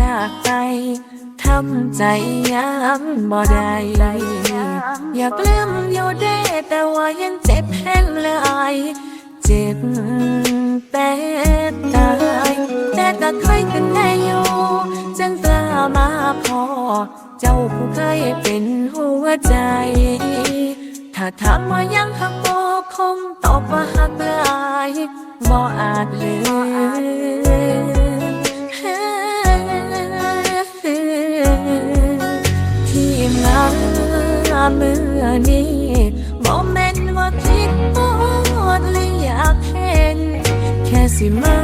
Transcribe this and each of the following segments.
จากใจทำใจย้ำบ่ได้อยากลืมอยู่ได้แต่ว่ายังเจ็บแห้งลายเจ็บแต่ตายแต่ก็เคยกันได้อยู่จังกล้ามาพอ เจ้าผู้เคยเป็นหัวใจ ถ้าถามว่ายังหักบ่คงตอบว่าหักหลายบ่อาจลืม มื่อนี้บอกแม่นว่าคิดบ่อดหรืออยากเห็น แค่สิมา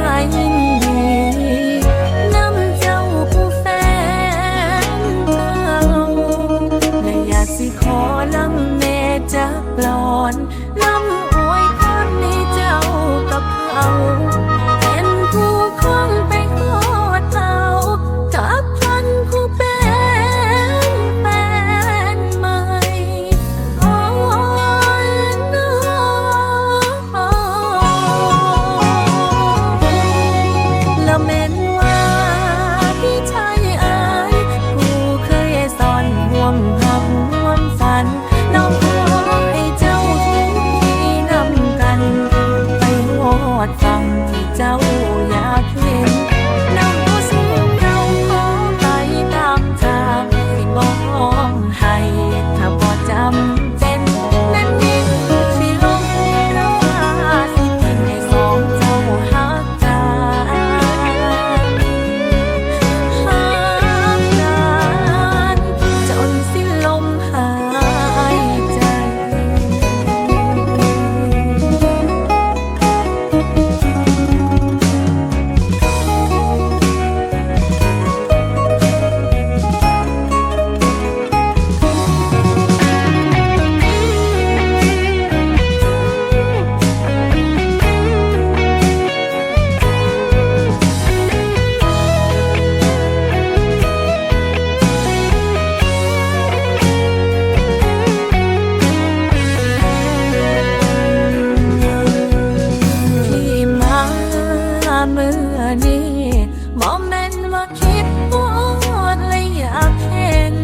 คิดปวดเลยอยากเห็น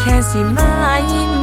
แค่สิมายิน